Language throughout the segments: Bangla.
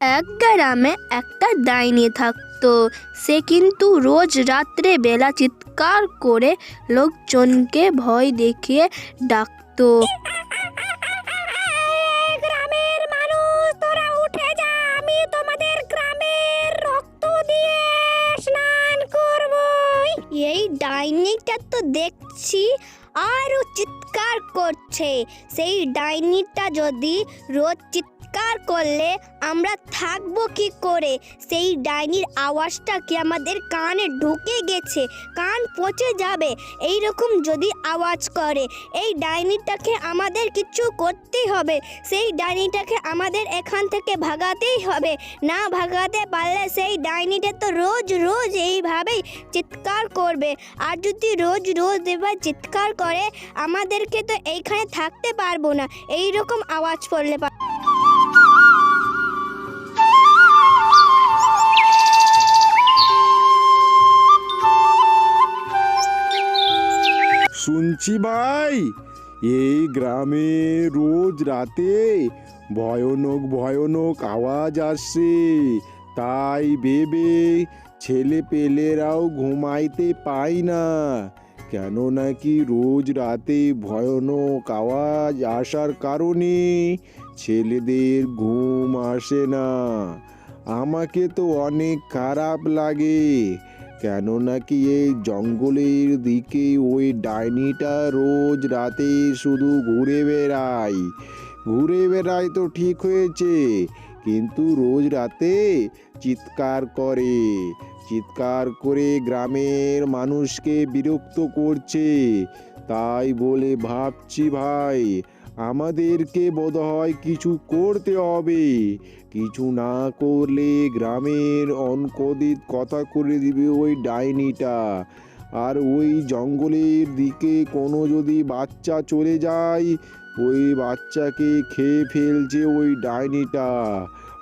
এক গ্রামে একটা ডাইনি থাকতো। সে কিন্তু রোজ রাত্রে বেলা চিৎকার করে লোকজনকে ভয় দেখিয়ে ডাকতো। এই ডাইনিটা তো দেখছি আরও চিৎকার করছে। সেই ডাইনিটা যদি রোজ চিৎকার করলে আমরা থাকব কি করে? সেই ডাইনির আওয়াজটা কি আমাদের কানে ঢুকে গেছে? কান পচে যাবে। এই রকম যদি আওয়াজ করে, এই ডাইনিটাকে আমাদের কিছু করতেই হবে। সেই ডাইনিটাকে আমাদের এখান থেকে ভাগাতেই হবে। না ভাগাতে পারলে সেই ডাইনিটা তো রোজ রোজ এইভাবেই চিৎকার করবে। আর যদি রোজ রোজ এবার চিৎকার করে, আমাদেরকে তো এইখানে থাকতে পারব না। এই রকম আওয়াজ পড়লে শুনছি ভাই, এই গ্রামে রোজ রাতে ভয়ানক ভয়ানক আওয়াজ আসছে তাই ভেবে ছেলে পেলেরাও ঘুমাইতে পায় না। কেন নাকি রোজ রাতে ভয়ানক আওয়াজ আসার কারণে ছেলেদের ঘুম আসে না। আমাকে তো অনেক খারাপ লাগে। কেন নাকি এই জঙ্গলের দিকে ওই ডাইনিটা রোজ রাতে শুধু ঘুরে বেড়ায়। ঘুরে বেড়ায় তো ঠিক হয়েছে, কিন্তু রোজ রাতে চিৎকার করে। চিৎকার করে গ্রামের মানুষকে বিরক্ত করছে। তাই বলে ভাবছি ভাই আমাদেরকে বোধহয় কিছু করতে হবে। কিছু না করলে গ্রামের অনকদিত কথা করে দিবে ওই ডাইনিটা। আর ওই জঙ্গলের দিকে কোনো যদি বাচ্চা চলে যায়, ওই বাচ্চাকে খেয়ে ফেলছে ওই ডাইনিটা।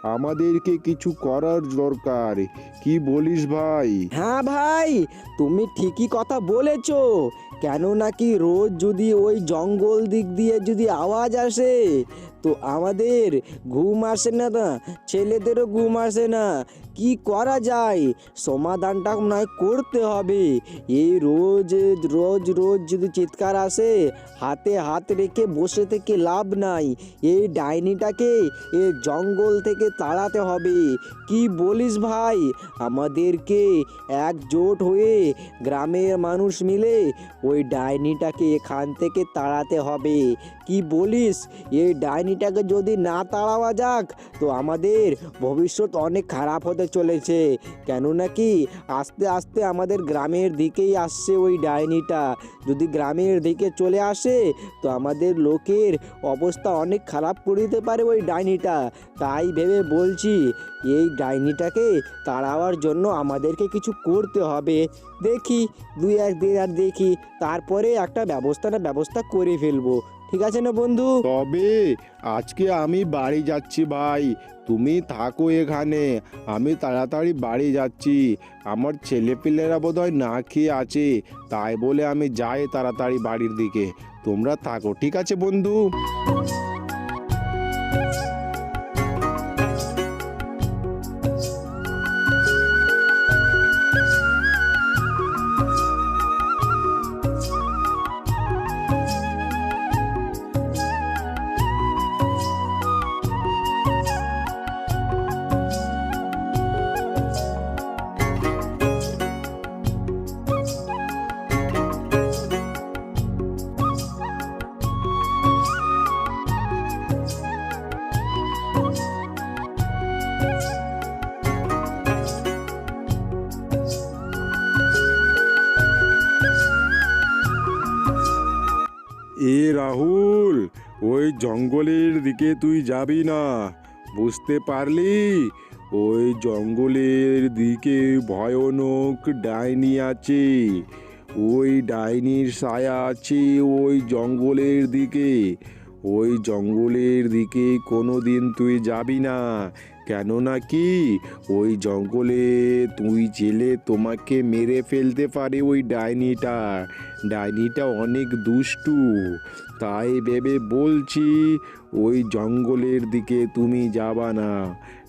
আমাদেরকে কিছু করার দরকার। কি বলিস ভাই? হ্যাঁ ভাই, তুমি ঠিকই কথা বলেছ। কেন নাকি রোজ যদি ওই জঙ্গল দিক দিয়ে যদি আওয়াজ আসে, তো আমাদের ঘুম আসে না না, ছেলেদেরও ঘুম আসে না। কি করা যায়? সমাধানটা নয় করতে হবে। এই রোজ রোজ রোজ যদি চিৎকার আসে, হাতে হাত রেখে বসে থেকে লাভ নাই। এই ডাইনিটাকে এ জঙ্গল থেকে তাড়াতে হবে। কি বলিস ভাই? আমাদেরকে একজোট হয়ে গ্রামের মানুষ মিলে ওই ডাইনিটাকে এখান থেকে তাড়াতে হবে। কি বলিস? এই ডাইনিটাকে যদি না তাড়াওয়া যাক, তো আমাদের ভবিষ্যৎ অনেক খারাপ হতে চলেছে। কেন নাকি আস্তে আস্তে আমাদের গ্রামের দিকেই আসছে ওই ডাইনিটা। যদি গ্রামের দিকে চলে আসে, তো আমাদের লোকের অবস্থা অনেক খারাপ করে দিতে পারে ওই ডাইনিটা। তাই ভেবে বলছি, এই ডাইনিটাকে তাড়াবার জন্য আমাদেরকে কিছু করতে হবে। দেখি, দুই এক দিন আর দেখি, তারপরে একটা ব্যবস্থা না ব্যবস্থা করে ফেলব। ঠিক আছে না, বন্ধু? তবে আজকে আমি বাড়ি যাচ্ছি ভাই। তুমি থাকো এখানে। আমি তাড়াতাড়ি বাড়ি যাচ্ছি। আমার ছেলেপিলেরা বোধহয় না খেয়ে আছে। তাই বলে আমি যাই তাড়াতাড়ি বাড়ির দিকে। তোমরা থাকো, ঠিক আছে, বন্ধু? ওই জঙ্গলের দিকে তুই যাবি না। বুঝতে পারলি? ওই জঙ্গলের দিকে ভয়ানক ডাইনি আছে। ওই ডাইনির সায়া আছে ওই জঙ্গলের দিকে। ওই জঙ্গলের দিকে কোনো দিন তুই যাবি না। কেননা কি? ওই জঙ্গলে তুই জেলে তোমাকে মেরে ফেলতে পারে ওই ডাইনিটা। ডাইনিটা অনেক দুষ্টু। তাই ভেবে বলছি ওই জঙ্গলের দিকে তুমি যাবা না।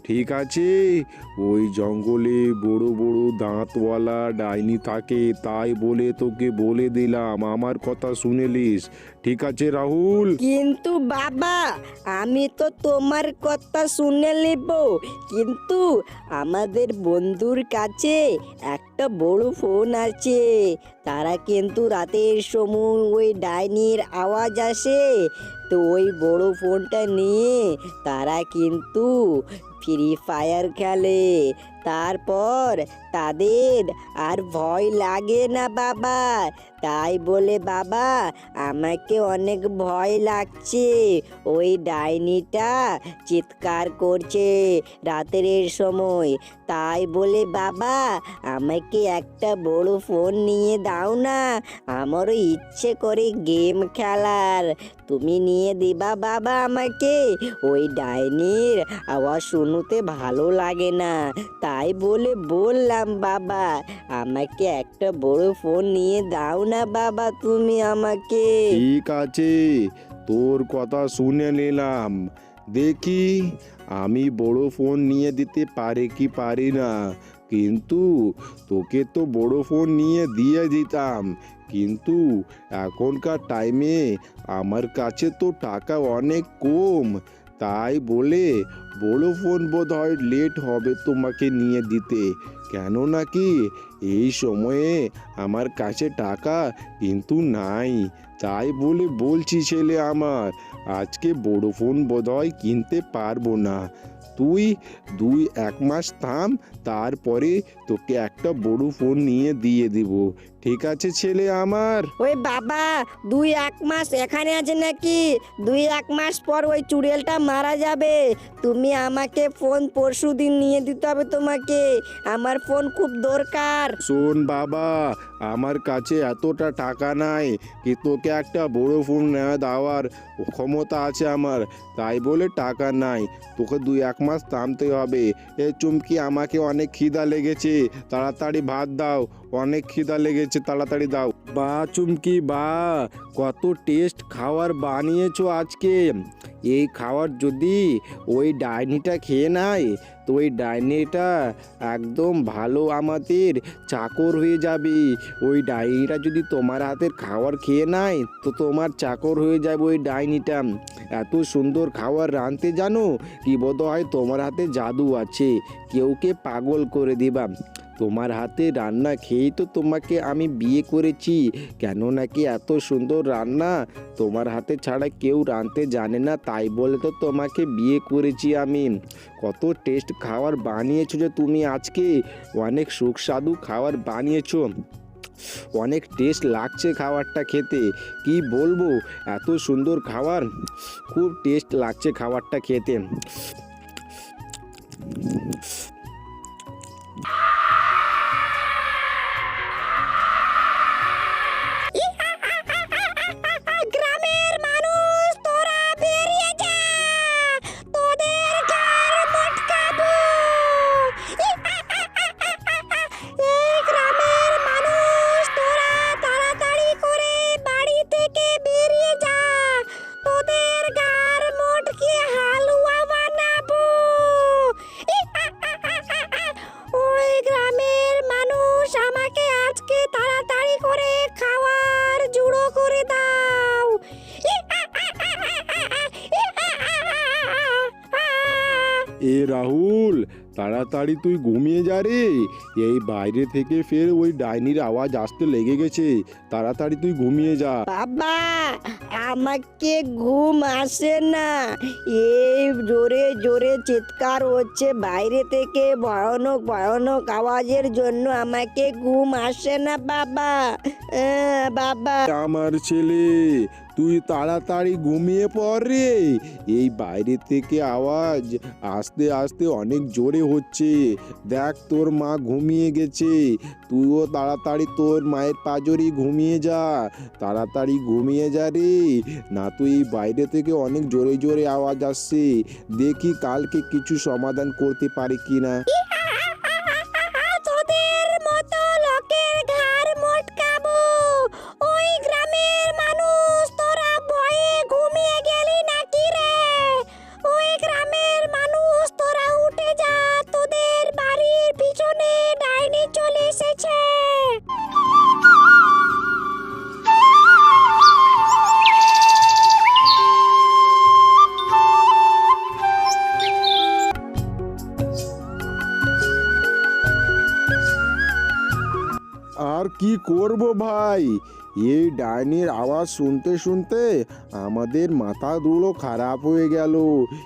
ঠিক আছে। ওই জঙ্গলে বড় বড় দাঁতওয়ালা ডাইনি থাকে, তাই বলে তোকে বলে দিলাম। আমার কথা শুনেলিস। ঠিক আছে, রাহুল? কিন্তু বাবা, আমি তো তোমার কথা শুনে নেব। কিন্তু আমাদের বন্ধুর কাছে একটা বড় ফোন আছে। তারা কিন্তু রাতের সময় ওই ডাইনির আওয়াজ আসে। তো ওই বড় ফোনটা নিয়ে তারা কিন্তু ফ্রি ফায়ার খেলে। তারপর তাদের আর ভয় লাগে না বাবা। তাই বলে, বাবা, আমাকে অনেক ভয় লাগছে। ওই ডাইনিটা চিৎকার করছে রাতের সময়। তাই বলে, বাবা, আমাকে একটা বড় ফোন নিয়ে দাও না। আমারও ইচ্ছে করে গেম খেলার। তুমি নিয়ে দিবা, বাবা, আমাকে। ওই ডাইনির আওয়াজ শুনতে ভালো লাগে না। তাই বলে বললাম, বাবা, আমাকে একটা বড় ফোন নিয়ে দাও না, বাবা, তুমি আমাকে। ঠিক আছে, তোর কথা শুনে নিলাম। দেখি, আমি বড় ফোন নিয়ে দিতে পারি কি পারি না। কিন্তু তোকে তো বড় ফোন নিয়ে দিয়ে দিতাম। কিন্তু এখনকার টাইমে আমার কাছে তো টাকা অনেক কম। তাই বলে বড় ফোন বোধ হয় লেট হবে তোমাকে নিয়ে দিতে। কেন নাকি এই সময়ে আমার কাছে টাকা কিন্তু নাই। তাই বলে বলছি ছেলে আমার, আজকে বড় ফোন বোধহয় কিনতে পারব না। তুই দুই এক মাস থাম, তারপরে তোকে একটা বড় ফোন নিয়ে দিয়ে দিব। ঠিক আছে ছেলে আমার। ওই বাবা দুই এক মাস এখানে আছে নাকি? দুই এক মাস পর ওই চুড়েলটা মারা যাবে। তুমি আমাকে ফোন পরশু দিন নিয়ে দিতে হবে তোমাকে। আমার ফোন খুব দরকার। শোন বাবা আমার কাছে এতটা টাকা নাই কি তোকে একটা বড় ফোন নেওয়া দেওয়ার ক্ষমতা আছে আমার। তাই বলে টাকা নাই তোকে দুই এক মাস থামতে হবে। এ চুমকি আমাকে অনেক খিদা লেগেছে। তাড়াতাড়ি ভাত দাও অনেক খিদা লেগেছে, তাড়াতাড়ি দাও। বা চুমকি, বা, কত টেস্ট খাবার বানিয়েছো আজকে। এই খাবার যদি ওই ডাইনিটা খেয়ে নেয়, তো ওই ডাইনিটা একদম ভালো আমাদের চাকর হয়ে যাবে। ওই ডাইনিটা যদি তোমার হাতের খাবার খেয়ে নেয়, তো তোমার চাকর হয়ে যাবে ওই ডাইনিটা। এত সুন্দর খাবার রাঁধতে জানো? কি বোধ হয় তোমার হাতে জাদু আছে। কেউকে পাগল করে দিবা। তোমার হাতে রান্না খেয়েই তো তোমাকে আমি বিয়ে করেছি। কেন নাকি এত সুন্দর রান্না? তোমার হাতে ছাড়া কেউ রাঁধতে জানে না, তাই বলে তো তোমাকে বিয়ে করেছি আমি। কত টেস্ট খাবার বানিয়েছো যে তুমি আজকে? অনেক সুস্বাদু খাবার বানিয়েছো। অনেক টেস্ট লাগছে খাবারটা খেতে। কি বলব? এত সুন্দর খাবার। খুব টেস্ট লাগছে খাবারটা খেতে। তাড়াতাড়ি তুই ঘুমিয়ে যা রে। এই বাইরে থেকে ফের ওই ডাইনির আওয়াজ আসতে লেগে গেছে। তাড়াতাড়ি তুই ঘুমিয়ে যা। বাবা আমাকে ঘুম আসে না। এই জোরে জোরে চিৎকার হচ্ছে বাইরে থেকে। ভয়ানক ভয়ানক আওয়াজের জন্য আমাকে ঘুম আসে না বাবা। বাবা। আমার ছেলে তুই তাড়াতাড়ি ঘুমিয়ে পড় রে। এই বাইরে থেকে আওয়াজ আস্তে আস্তে অনেক জোরে হচ্ছে। দেখ তোর মা ঘুমিয়ে গেছে। তুইও তাড়াতাড়ি তোর মায়ের পাজরি ঘুমিয়ে যা। তাড়াতাড়ি ঘুমিয়ে যা রে। না তুই এই বাইরে থেকে অনেক জোরে জোরে আওয়াজ আসছে। দেখি কালকে কিছু সমাধান করতে পারি কি না করব ভাই? এই ডাইনির আওয়াজ শুনতে শুনতে আমাদের মাথা দুলো খারাপ হয়ে গেল।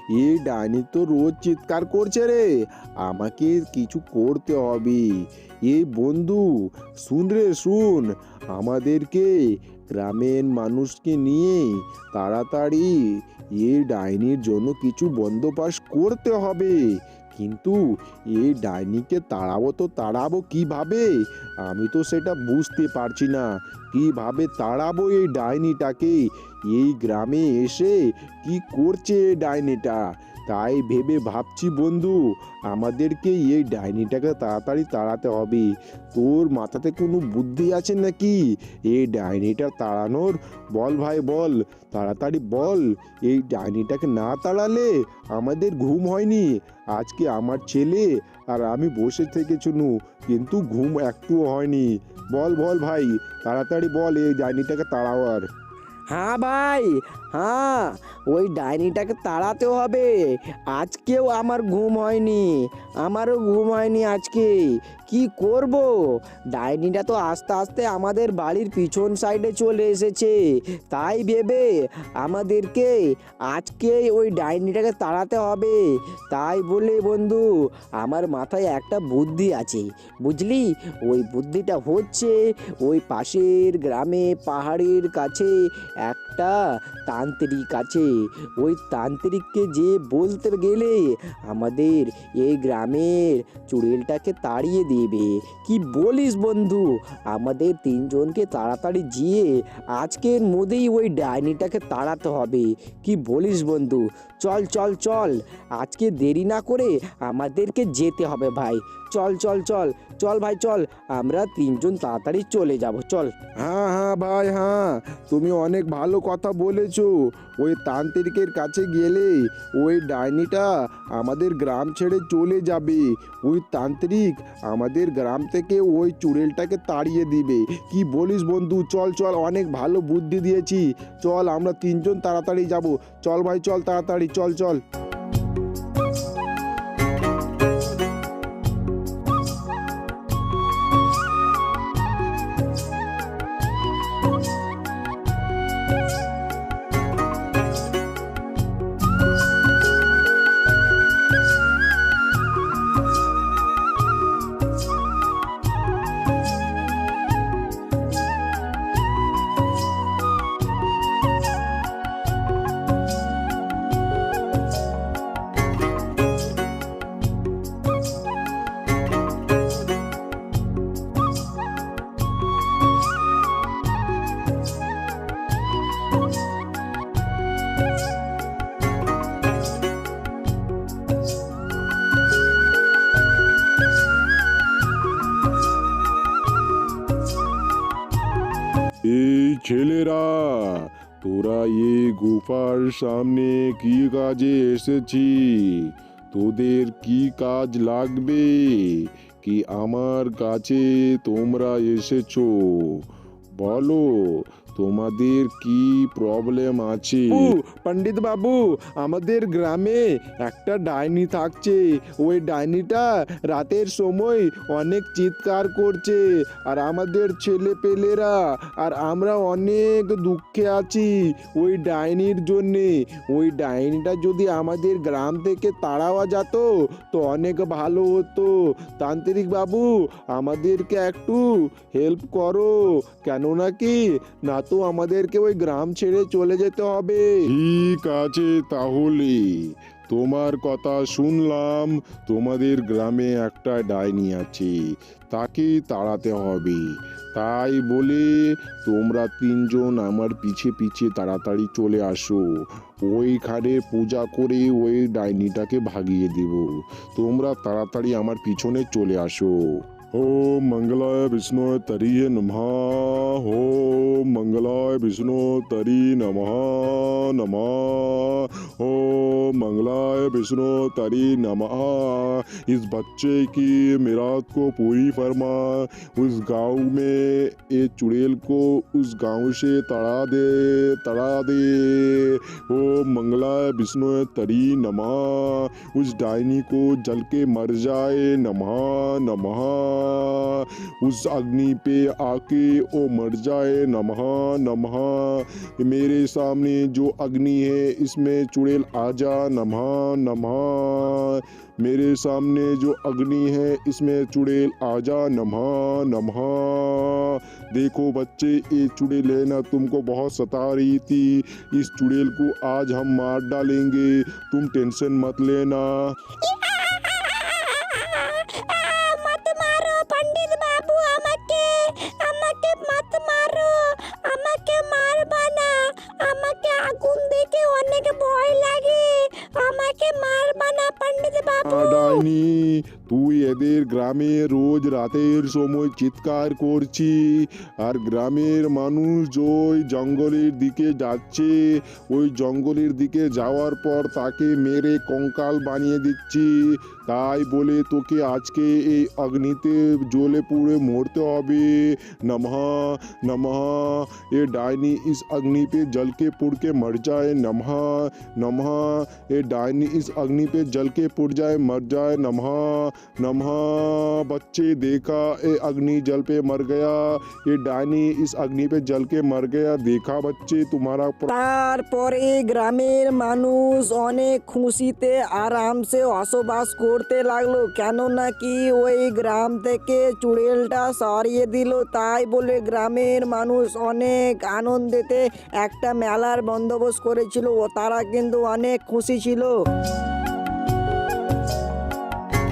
এই ডাইনি তো রোজ চিৎকার করছে রে। আমাকে কিছু করতে হবে। এই বন্ধু, শুন রে, শুন। আমাদেরকে গ্রামের মানুষকে নিয়ে তাড়াতাড়ি এই ডাইনির জন্য কিছু বন্দোবস্ত করতে হবে। কিন্তু এই ডাইনিকে তাড়াবো তো তাড়াবো কীভাবে? আমি তো সেটা বুঝতে পারছি না। কীভাবে তাড়াবো এই ডাইনিটাকে? এই গ্রামে এসে কি করছে এই ডাইনিটা? তাই ভেবে ভাবছি, বন্ধু, আমাদেরকে এই ডাইনিটাকে তাড়াতাড়ি তাড়াতে হবে। তোর মাথাতে কোনো বুদ্ধি আছে নাকি? এই ডাইনিটা তাড়ানোর? বল ভাই, বল, তাড়াতাড়ি বল। এই ডাইনিটাকে না তাড়ালে আমাদের ঘুম হয়নি। আজকে আমার ছেলে আর আমি বসে থেকে শুনু, কিন্তু ঘুম একটুও হয়নি। বল বল ভাই, তাড়াতাড়ি বল এই ডাইনিটাকে তাড়াওয়ার। হ্যাঁ ভাই হ্যাঁ ওই ডাইনিটাকে তাড়াতে হবে। আজকেও আমার ঘুম হয়নি। আমারও ঘুম হয়নি আজকে। কি করব? ডাইনিটা তো আস্তে আস্তে আমাদের বাড়ির পিছন সাইডে চলে এসেছে। তাই ভেবে আমাদেরকে আজকে ওই ডাইনিটাকে তাড়াতে হবে। তাই বলে বন্ধু, আমার মাথায় একটা বুদ্ধি আছে। বুঝলি? ওই বুদ্ধিটা হচ্ছে ওই পাশের গ্রামে পাহাড়ের কাছে একটা তান্ত্রিক আছে। ওই তান্ত্রিককে যে বলতে গেলে আমাদের এই গ্রামের চুড়েলটাকে তাড়িয়ে দেবে। কি বলিস বন্ধু? আমাদের তিনজনকে তাড়াতাড়ি গিয়ে আজকের মধ্যেই ওই ডাইনিটাকে তাড়াতে হবে। কি বলিস বন্ধু? চল চল চল। আজকে দেরি না করে আমাদেরকে যেতে হবে ভাই। চল চল চল চল ভাই, চল। আমরা তিনজন তাড়াতাড়ি চলে যাব। চল। হ্যাঁ হ্যাঁ ভাই হ্যাঁ। তুমি অনেক ভালো কথা বলেছ। ওই তান্ত্রিকের কাছে গেলে ওই ডাইনিটা আমাদের গ্রাম ছেড়ে চলে যাবে। ওই তান্ত্রিক আমাদের গ্রাম থেকে ওই চুড়েলটাকে তাড়িয়ে দিবে। কি বলিস বন্ধু? চল চল, অনেক ভালো বুদ্ধি দিয়েছি। চল, আমরা তিনজন তাড়াতাড়ি যাব। চল ভাই, চল তাড়াতাড়ি, চল চল। সামনে কি কাজে এসেছি? তোদের কি কাজ লাগবে? কি আমার কাছে তোমরা এসেছ? বলো তোমাদের কি প্রবলেম আছে? পণ্ডিত বাবু, আমাদের গ্রামে একটা ডাইনি থাকছে। ওই ডাইনিটা রাতের সময় অনেক চিৎকার করছে। আর আমাদের ছেলে পেলেরা আর আমরা অনেক দুঃখে আছি ওই ডাইনির জন্যে। ওই ডাইনিটা যদি আমাদের গ্রাম থেকে তাড়াওয়া যেত, তো অনেক ভালো হতো। তান্ত্রিক বাবু, আমাদেরকে একটু হেল্প করো। কেন নাকি না তো আমাদেরকে ওই গ্রাম ছেড়ে চলে যেতে হবে। ঠিক আছে তাহলে। তোমার কথা শুনলাম, তোমাদের গ্রামে একটা ডাইনি আছে, তাকে তাড়াতে হবে। তাই বলে তোমরা তিনজন আমার পিছে পিছে তাড়াতাড়ি চলে আসো। ওইখানে পূজা করে ওই ডাইনিটাকে ভাগিয়ে দেব। তোমরা তাড়াতাড়ি আমার পিছনে চলে আসো। ओम मंगलाय विष्णु तरी नमः। हो मंगलाय विष्णु तरी नमः नमः। हो मंगलाय विष्णु तरी नमः। इस बच्चे की मिरात को पूरी फरमा, उस गाँव में एक चुड़ैल को उस गाँव से तड़ा दे तड़ा दे। ओ मंगलाय विष्णु तरी नमः, उस डायनी को जल के मर जाए, नमः नमः। उस अग्नि पे आके ओ मर जाए, नमः नमः। मेरे सामने जो अग्नि है, इसमें चुड़ैल आजा नमः नमः। मेरे सामने जो अग्नि है, इसमें चुड़ैल आजा नमः नमः। देखो बच्चे, ये चुड़ैल है ना, तुमको बहुत सता रही थी। इस चुड़ैल को आज हम मार डालेंगे। तुम टेंशन मत लेना। লাগে আমাকে মারবা না পণ্ডিত বাবু ডাইনি তুই এদের গ্রামে রোজ রাতের সময় চিৎকার করছি আর গ্রামের মানুষ ওই জঙ্গলের দিকে যাচ্ছে ওই জঙ্গলের দিকে যাওয়ার পর তাকে মেরে কঙ্কাল বানিয়ে দিচ্ছি তাই বলে তোকে আজকে এই অগ্নিতে জ্বলে পুড়ে মরতে হবে नमः नमः ये डायनी इस अग्नि पे जल के पुड़ के मर जाए नमः नमः ये डायनी इस अग्नि पे जल के पुड़ जाए मर जाए नमः नमः बच्चे देखा ये अग्नि जल पे मर गया ये डायनी इस अग्नि पे जल के मर गया देखा बच्चे तुम्हारा प्र- তারপরে গ্রামের মানুষ অনেক খুশিতে আরামসে বসবাস করতে লাগলো কেন নাকি ওই গ্রাম থেকে চুড়েলটা সরিয়ে দিল তাই বলে গ্রামের মানুষ অনেক আনন্দেতে একটা মেলার বন্দোবস্ত করেছিল ও তারা কিন্তু অনেক খুশি ছিল